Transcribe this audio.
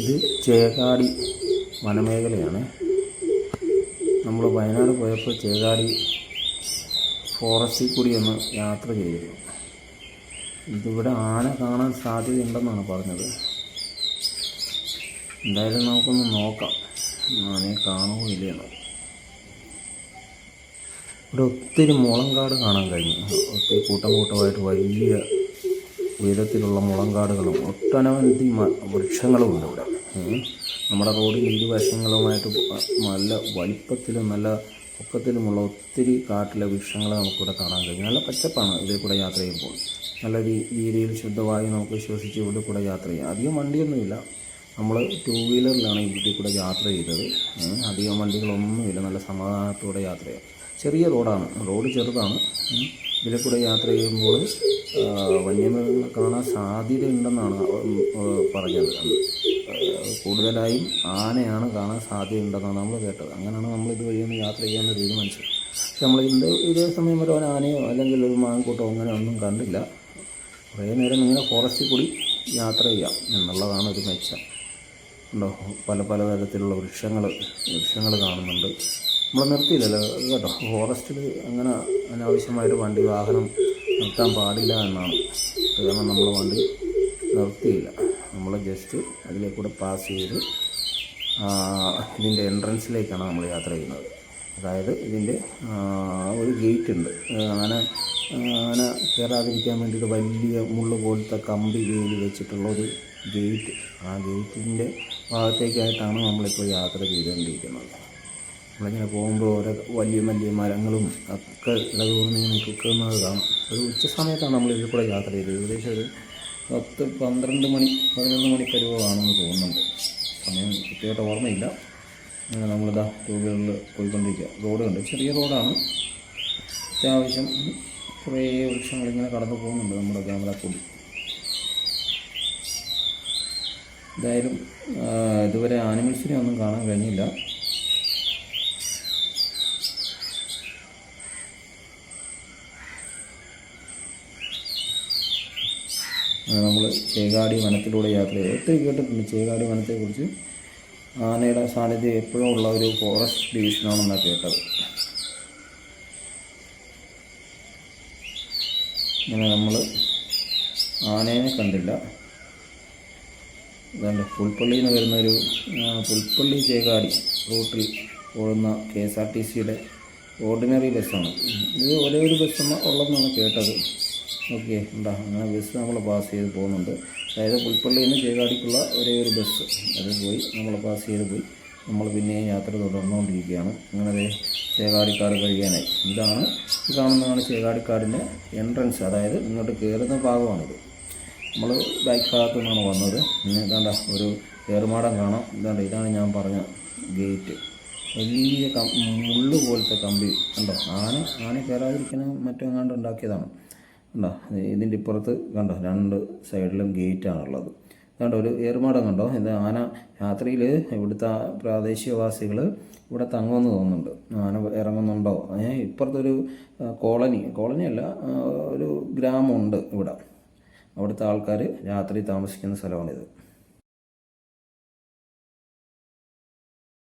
ഇത് ചേകാടി വനമേഖലയാണ്. നമ്മൾ വയനാട് പോയപ്പോൾ ചേകാടി ഫോറസ്റ്റിൽ കൂടി ഒന്ന് യാത്ര ചെയ്തിരുന്നു ഇതിവിടെ ആന കാണാൻ സാധ്യതയുണ്ടെന്നാണ് പറഞ്ഞത്. എന്തായാലും നമുക്കൊന്ന് നോക്കാം. ആനയെ കാണുമോ ഇല്ലയെന്ന് ഇവിടെ ഒത്തിരി മുളങ്കാട് കാണാൻ കഴിഞ്ഞു. ഒത്തിരി കൂട്ടം കൂട്ടമായിട്ട് വലിയ ഉയരത്തിലുള്ള മുളങ്കാടുകളും ഒട്ടനവധി വൃക്ഷങ്ങളുമുണ്ട് ഇവിടെ. നമ്മുടെ റോഡിൽ ഇരുവശങ്ങളുമായിട്ട് നല്ല വലിപ്പത്തിലും നല്ല പൊക്കത്തിലുമുള്ള ഒത്തിരി കാട്ടിലെ വൃക്ഷങ്ങൾ നമുക്കിവിടെ കാണാൻ കഴിയും. നല്ല പച്ചപ്പാണ് ഇതിൽ കൂടെ യാത്ര ചെയ്യുമ്പോൾ. നല്ല രീതിയിൽ ശുദ്ധവായു നമുക്ക് ശ്വസിച്ച് ഇവിടെ കൂടെ യാത്ര ചെയ്യാം. അധികം വണ്ടിയൊന്നുമില്ല. നമ്മൾ ടൂ വീലറിലാണ് ഇവിടെ കൂടെ യാത്ര ചെയ്തത്. അധികം വണ്ടികളൊന്നുമില്ല. നല്ല സമാധാനത്തോടെ യാത്ര ചെയ്യാം. ചെറിയ റോഡാണ്. റോഡ് ചെറുതാണ്. ഇതിലെ കൂടെ യാത്ര ചെയ്യുമ്പോൾ വന്യമൃഗങ്ങൾ കാണാൻ സാധ്യതയുണ്ടെന്നാണ് പറഞ്ഞത്. കൂടുതലായും ആനയാണ് കാണാൻ സാധ്യതയുണ്ടെന്നാണ് നമ്മൾ കേട്ടത്. അങ്ങനെയാണ് നമ്മൾ ഇത് വഴിയൊന്ന് യാത്ര ചെയ്യാൻ തീരുമാനിച്ചത്. പക്ഷെ നമ്മൾ ഇന്ന് ഇതേ സമയം വരെ ആനയോ അല്ലെങ്കിൽ ഒരു മാങ്കൂട്ടോ അങ്ങനെ ഒന്നും കണ്ടില്ല. കുറേ നേരം ഇങ്ങനെ ഫോറസ്റ്റിൽ കൂടി യാത്ര ചെയ്യാം എന്നുള്ളതാണ് ഒരു മെച്ചം. ഉണ്ടോ? പല പല തരത്തിലുള്ള വൃക്ഷങ്ങൾ വൃക്ഷങ്ങൾ കാണുന്നുണ്ട്. നമ്മൾ നിർത്തിയില്ലല്ലോ. കേട്ടോ. ഫോറസ്റ്റിൽ അങ്ങനെ അനാവശ്യമായിട്ട് വണ്ടി വാഹനം നിർത്താൻ പാടില്ല എന്നാണ്. കാരണം നമ്മൾ വണ്ടി നിർത്തിയില്ല. നമ്മൾ ജസ്റ്റ് അതിലെ കൂടെ പാസ് ചെയ്ത് ഇതിന്റെ എൻട്രൻസിലേക്കാണ് നമ്മൾ യാത്ര ചെയ്യുന്നത്. അതായത് ഇതിന്റെ ഒരു ഗേറ്റ് ഉണ്ട്. അങ്ങനെ അങ്ങനെ കയറാതിരിക്കാൻ വേണ്ടിയിട്ട് വലിയ മുള്ള് പോലത്തെ കമ്പി വേലി വെച്ചിട്ടുള്ള ഒരു ഗേറ്റ് ആ ഗേറ്റിന്റെ ഭാഗത്തേക്കായിട്ടാണ് നമ്മളിപ്പോൾ യാത്ര ചെയ്തുകൊണ്ടിരിക്കുന്നത് നമ്മളിങ്ങനെ പോകുമ്പോൾ ഓരോ വലിയ വലിയ മരങ്ങളും ഒക്കെ ഇടതൂർന്ന് ഇങ്ങനെ നിൽക്കുന്നത് കാണാം. ഒരു ഉച്ച സമയത്താണ് നമ്മൾ ഇതിൽ കൂടെ യാത്ര ചെയ്തത്. ഏകദേശം ഒരു പത്ത് പന്ത്രണ്ട് മണി പതിനൊന്ന് മണി പരുവമാണെന്ന് തോന്നുന്നുണ്ട്. സമയം കൃത്യമായിട്ട് ഓർമ്മയില്ല. നമ്മളിതാ ടൂ വീലറിൽ പോയിക്കൊണ്ടിരിക്കുക. റോഡ് കണ്ട്. ചെറിയ റോഡാണ്. അത്യാവശ്യം കുറേ വൃക്ഷങ്ങളിങ്ങനെ കടന്നു പോകുന്നുണ്ട് നമ്മുടെ ക്യാമറ കൂടി എന്തായാലും ഇതുവരെ ആനിമൽസിനെ ഒന്നും കാണാൻ കഴിഞ്ഞില്ല. നമ്മൾ ചേകാടി വനത്തിലൂടെ യാത്ര ചെയ്തു. ഒത്തിരി കേട്ടിട്ടുണ്ട് ചേകാടി വനത്തെക്കുറിച്ച്. ആനയുടെ സാന്നിധ്യം എപ്പോഴും ഉള്ള ഒരു ഫോറസ്റ്റ് ഡിവിഷനാണെന്നാണ് കേട്ടത്. ഇങ്ങനെ നമ്മൾ ആനേനെ കണ്ടില്ല. അതുകൊണ്ട് പുൽപ്പള്ളിയിൽ നിന്ന് വരുന്ന ഒരു പുൽപ്പള്ളി ചേകാടി റൂട്ടിൽ ഓടുന്ന കെ എസ് ആർ ടി സിയുടെ ഓർഡിനറി ബസ്സാണ്. ഇത് ഒരേ ഒരു ബസ് ഉള്ളതെന്നാണ് കേട്ടത്. ഓക്കെ ഉണ്ടാ? അങ്ങനെ ബസ് നമ്മൾ പാസ് ചെയ്ത് പോകുന്നുണ്ട്. അതായത് പുൽപ്പള്ളിയിൽ നിന്ന് ചേകാടിക്കുള്ള ഒരേ ഒരു ബസ് അത് പോയി നമ്മൾ പാസ് ചെയ്ത് പോയി. നമ്മൾ പിന്നെയും യാത്ര തുടർന്നുകൊണ്ടിരിക്കുകയാണ്. അങ്ങനെ ചേകാടിക്കാട് കഴിയാനായി. ഇതാണ് ഇത് കാണുന്നതാണ് ചേകാടിക്കാടിന്റെ എൻട്രൻസ് അതായത് ഇങ്ങോട്ട് കയറുന്ന ഭാഗമാണിത്. നമ്മൾ ബാക്ക് ഭാഗത്തു നിന്നാണ് വന്നത് ഇതാണ്ട ഒരു കയറുമാടം കാണാം. ഇതാണ്ട ഇതാണ് ഞാൻ പറഞ്ഞ ഗേറ്റ് വലിയ കം മുള്ളു പോലത്തെ കമ്പി. ഉണ്ടോ ആന ആന കയറാതിരിക്കുന്ന മറ്റും എങ്ങാണ്ട് ഉണ്ടാക്കിയതാണ്. കണ്ടോ? ഇതിന്റെ ഇപ്പുറത്ത് കണ്ടോ? രണ്ട് സൈഡിലും ഗേറ്റാണുള്ളത് കണ്ടോ? ഒരു ഏർമാടം കണ്ടോ? ഇത് ആന രാത്രിയിൽ ഇവിടുത്തെ പ്രാദേശികവാസികൾ ഇവിടെ തങ്ങുമെന്ന് തോന്നുന്നുണ്ട്. ആന ഇറങ്ങുന്നുണ്ടോ? ഇപ്പുറത്തൊരു കോളനി. കോളനി അല്ല ഒരു ഗ്രാമമുണ്ട് ഇവിടെ. അവിടുത്തെ ആൾക്കാർ രാത്രി താമസിക്കുന്ന സ്ഥലമാണിത്.